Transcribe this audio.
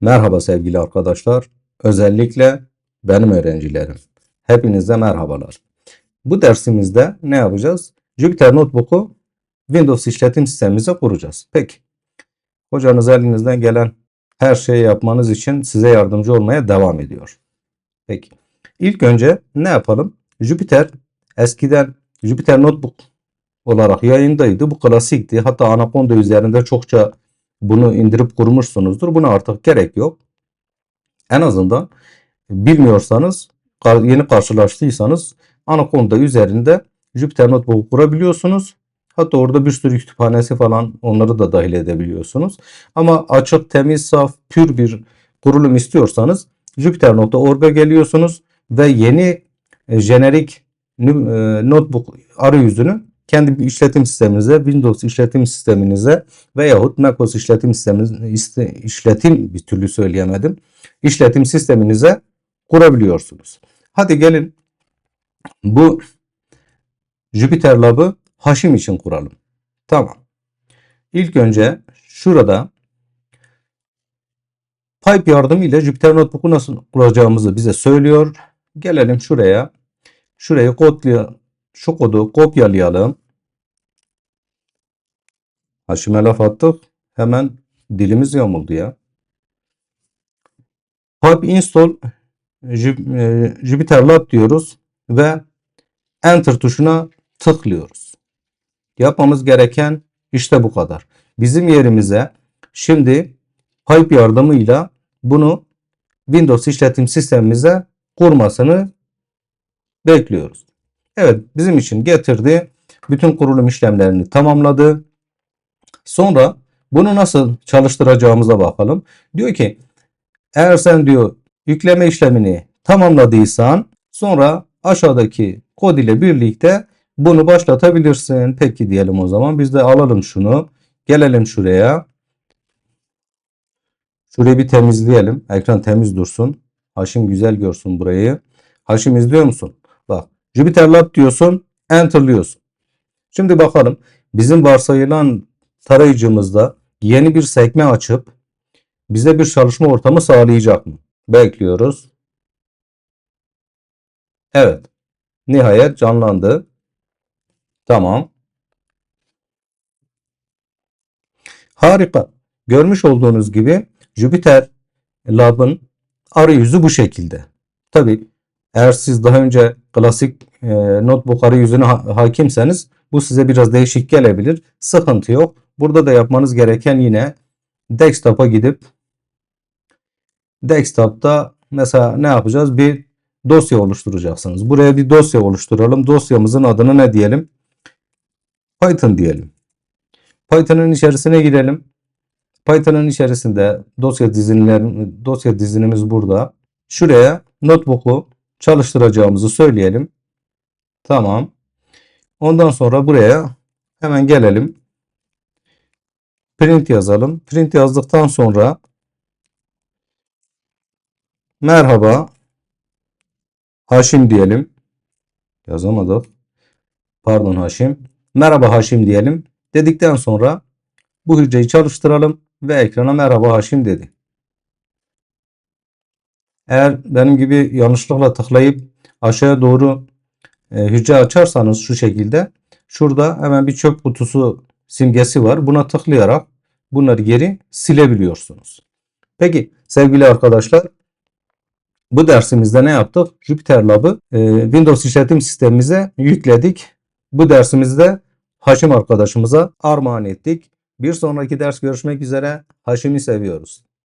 Merhaba sevgili arkadaşlar. Özellikle benim öğrencilerim. Hepinize merhabalar. Bu dersimizde ne yapacağız? Jupyter Notebook'u Windows işletim sistemimize kuracağız. Peki. Hocanız elinizden gelen her şeyi yapmanız için size yardımcı olmaya devam ediyor. Peki. İlk önce ne yapalım? Jupyter eskiden Jupyter Notebook olarak yayındaydı. Bu klasikti. Hatta Anaconda üzerinde çokça bunu indirip kurmuşsunuzdur. Buna artık gerek yok. En azından bilmiyorsanız yeni karşılaştıysanız Anaconda üzerinde Jupyter Notebook kurabiliyorsunuz. Hatta orada bir sürü kütüphanesi falan onları da dahil edebiliyorsunuz. Ama açık, temiz, saf, pür bir kurulum istiyorsanız Jupyter.org'a geliyorsunuz ve yeni e, jenerik e, notebook arayüzünü kendi işletim sisteminize, Windows işletim sisteminize veyahut macOS işletim sisteminiz, iste- işletim bir türlü söyleyemedim. işletim sisteminize kurabiliyorsunuz. Hadi gelin bu Jupyter Lab'ı Haşim için kuralım. Tamam. İlk önce şurada Pipe yardımıyla Jupyter Notebook'u nasıl kuracağımızı bize söylüyor. Gelelim şuraya. Şurayı kodlaya, şu kodu kopyalayalım. Haşim'e laf attık. Hemen dilimiz yamuldu ya. Pipe install e, Jupyter Lab diyoruz ve Enter tuşuna tıklıyoruz. Yapmamız gereken işte bu kadar. Bizim yerimize şimdi Pipe yardımıyla bunu Windows işletim sistemimize kurmasını bekliyoruz. Evet bizim için getirdi. Bütün kurulum işlemlerini tamamladı. Sonra bunu nasıl çalıştıracağımıza bakalım. Diyor ki eğer sen diyor yükleme işlemini tamamladıysan sonra aşağıdaki kod ile birlikte bunu başlatabilirsin. Peki diyelim o zaman. Biz de alalım şunu. Gelelim şuraya. Şurayı bir temizleyelim. Ekran temiz dursun. Haşim güzel görsün burayı. Haşim izliyor musun? Bak Jupyter Lab diyorsun. Enter'lıyorsun. Şimdi bakalım. Bizim varsayılan tarayıcımızda yeni bir sekme açıp bize bir çalışma ortamı sağlayacak mı? Bekliyoruz. Evet. Nihayet canlandı. Tamam. Harika. Görmüş olduğunuz gibi Jupyter Lab'ın arayüzü bu şekilde. Tabi eğer siz daha önce klasik e, notebook arayüzüne ha- hakimseniz bu size biraz değişik gelebilir. Sıkıntı yok. Burada da yapmanız gereken yine desktop'a gidip desktop'ta mesela ne yapacağız? Bir dosya oluşturacaksınız. Buraya bir dosya oluşturalım. Dosyamızın adını ne diyelim? Python diyelim. Python'ın içerisine girelim. Python'ın içerisinde dosya dizinlerin dosya dizinimiz burada. Şuraya notebook'u çalıştıracağımızı söyleyelim. Tamam. Ondan sonra buraya hemen gelelim. Print yazalım. Print yazdıktan sonra merhaba Haşim diyelim. Yazamadık. Pardon Haşim. Merhaba Haşim diyelim. Dedikten sonra bu hücreyi çalıştıralım ve ekrana merhaba Haşim dedi. Eğer benim gibi yanlışlıkla tıklayıp aşağıya doğru e, hücre açarsanız şu şekilde şurada hemen bir çöp kutusu simgesi var. Buna tıklayarak bunları geri silebiliyorsunuz. Peki sevgili arkadaşlar bu dersimizde ne yaptık? Jupyter Lab'ı e, Windows işletim sistemimize yükledik. Bu dersimizde Haşim arkadaşımıza armağan ettik. Bir sonraki ders görüşmek üzere. Haşim'i seviyoruz.